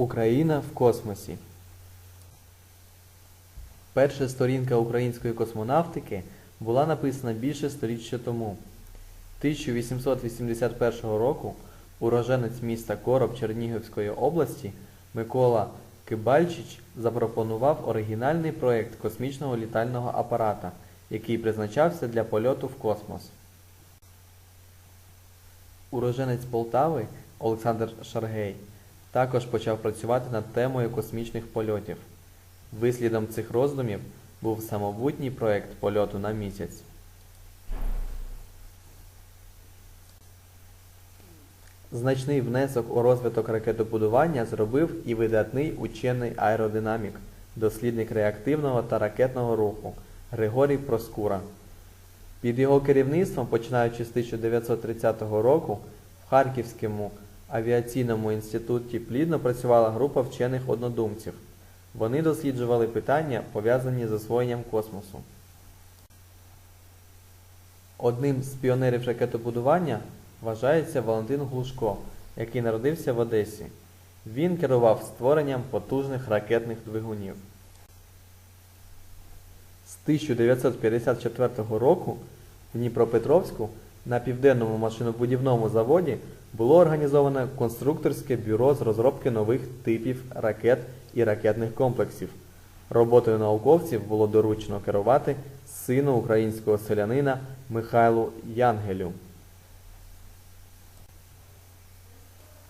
Україна в космосі. Перша сторінка української космонавтики була написана більше століття тому. 1881 року уроженець міста Короб Чернігівської області Микола Кибальчич запропонував оригінальний проєкт космічного літального апарата, який призначався для польоту в космос. Уроженець Полтави Олександр Шаргей також почав працювати над темою космічних польотів. Вислідом цих роздумів був самобутній проект польоту на місяць. Значний внесок у розвиток ракетобудування зробив і видатний учений аеродинамік, дослідник реактивного та ракетного руху Григорій Проскура. Під його керівництвом, починаючи з 1930 року, в Харківському авіаційному інституті плідно працювала група вчених однодумців. Вони досліджували питання, пов'язані з освоєнням космосу. Одним з піонерів ракетобудування вважається Валентин Глушко, який народився в Одесі. Він керував створенням потужних ракетних двигунів. З 1954 року в Дніпропетровську на південному машинобудівному заводі було організовано конструкторське бюро з розробки нових типів ракет і ракетних комплексів. Роботою науковців було доручено керувати сину українського селянина Михайлу Янгелю.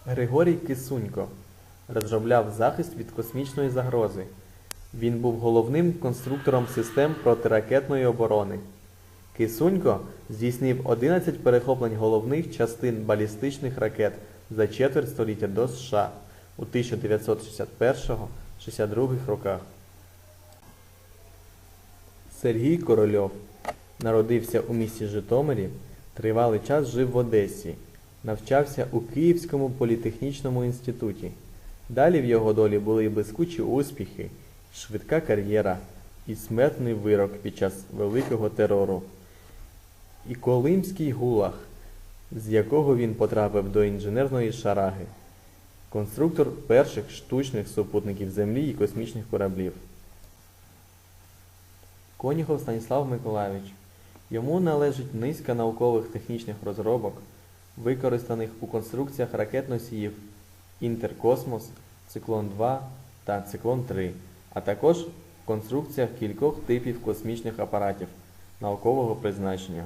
Григорій Кисунько розробляв захист від космічної загрози. Він був головним конструктором систем протиракетної оборони. Кисунько здійснив 11 перехоплень головних частин балістичних ракет за четверть століття до США у 1961-62 роках. Сергій Корольов народився у місті Житомирі, тривалий час жив в Одесі, навчався у Київському політехнічному інституті. Далі в його долі були і блискучі успіхи, швидка кар'єра і смертний вирок під час великого терору. І Колимський гулаг, з якого він потрапив до інженерної шараги, конструктор перших штучних супутників Землі і космічних кораблів. Конюхов Станіслав Миколайович. Йому належить низка наукових технічних розробок, використаних у конструкціях ракет-носіїв Інтеркосмос, Циклон 2 та Циклон 3, а також в конструкціях кількох типів космічних апаратів наукового призначення.